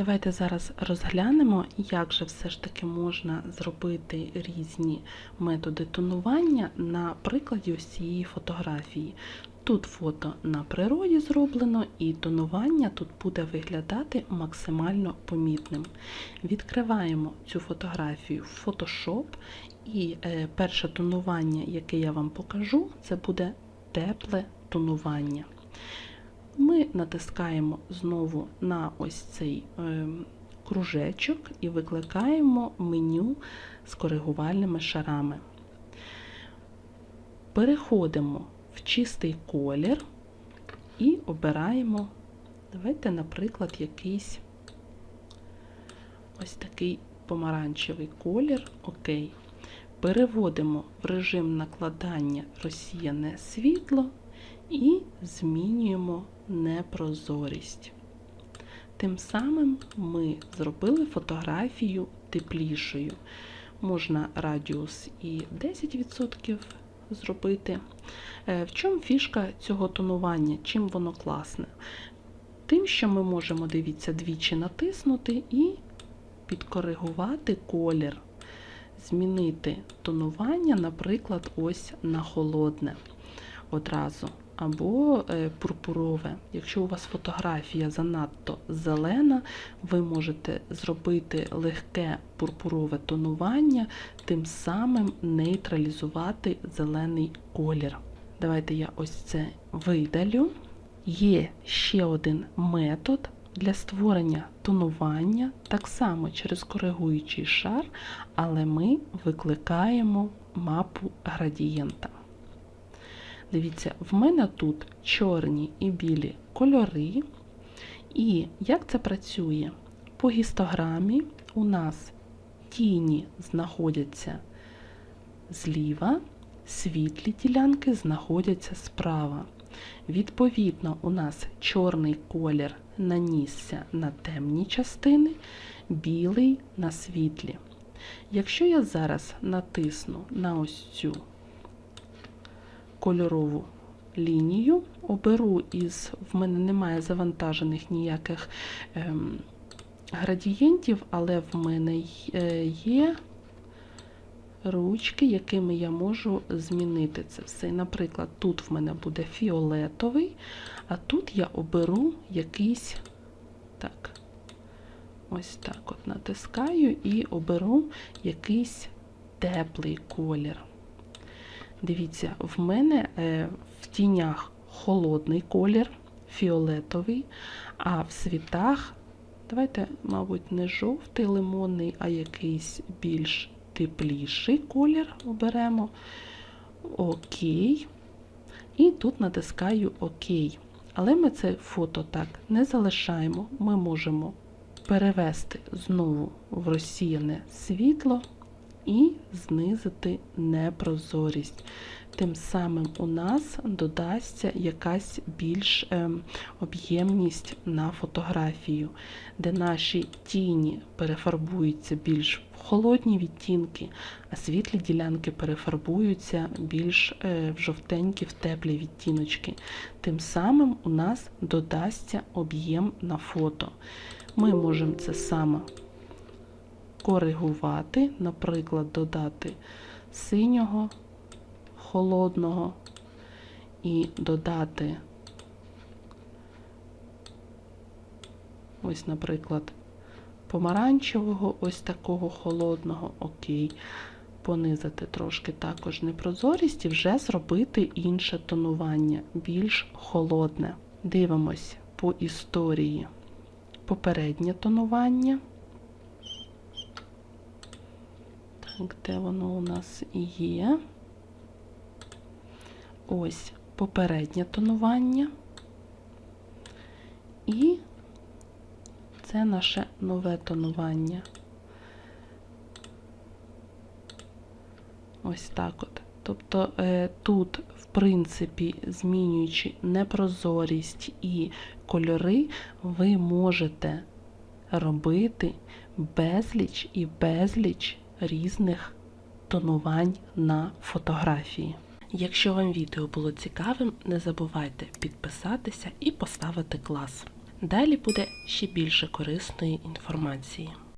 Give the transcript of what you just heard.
Давайте зараз розглянемо, як же все ж таки можна зробити різні методи тонування на прикладі ось фотографії. Тут фото на природі зроблено, і тонування тут буде виглядати максимально помітним. Відкриваємо цю фотографію в Photoshop, і е, перше тонування, яке я вам покажу, це буде тепле тонування. Ми натискаємо знову на ось цей е, кружечок і викликаємо меню з коригувальними шарами. Переходимо в чистий колір і обираємо, давайте, наприклад, якийсь ось такий помаранчевий колір. Окей. Переводимо в режим накладання розсіяне світло і змінюємо непрозорість. Тим самим ми зробили фотографію теплішою. Можна радіус і 10% зробити. Е, В чому фішка цього тонування? Чим воно класне? Тим, що ми можемо, дивіться, двічі натиснути і підкоригувати колір, змінити тонування, наприклад, ось на холодне одразу. Або е, пурпурове. Якщо у вас фотографія занадто зелена, ви можете зробити легке пурпурове тонування, тим самим нейтралізувати зелений колір. Давайте я ось це видалю. Є ще один метод для створення тонування, так само через коригуючий шар, але ми викликаємо мапу градієнта. Дивіться, в мене тут чорні і білі кольори. І як це працює? По гістограмі у нас тіні знаходяться зліва, світлі ділянки знаходяться справа. Відповідно, у нас чорний колір нанісся на темні частини, білий на світлі. Якщо я зараз натисну на ось цю кольорову лінію, оберу із, в мене немає завантажених ніяких ем, градієнтів, але в мене е, є ручки, якими я можу змінити це все. Наприклад, тут в мене буде фіолетовий, а тут я оберу якийсь так, ось так от натискаю і оберу якийсь теплий колір. Дивіться, в мене е, в тінях холодний колір, фіолетовий, а в світах, давайте, мабуть, не жовтий лимонний, а якийсь більш тепліший колір оберемо. Окей. І тут натискаю ОК. Але ми це фото так не залишаємо. Ми можемо перевести знову в розсіяне світло і знизити непрозорість. Тим самим у нас додасться якась більш е, об'ємність на фотографію, де наші тіні перефарбуються більш в холодні відтінки, а світлі ділянки перефарбуються більш е, в жовтенькі, в теплі відтіночки. Тим самим у нас додасться об'єм на фото. Ми можемо це саме коригувати, наприклад, додати синього, холодного і додати, ось, наприклад, помаранчевого, ось такого холодного, окей. Понизити трошки також непрозорість і вже зробити інше тонування, більш холодне. Дивимось по історії попереднє тонування. Де воно у нас є? Ось попереднє тонування. І це наше нове тонування. Ось так от. Тобто е, тут, в принципі, змінюючи непрозорість і кольори, ви можете робити безліч і безліч різних тонувань на фотографії. Якщо вам відео було цікавим, не забувайте підписатися і поставити клас. Далі буде ще більше корисної інформації.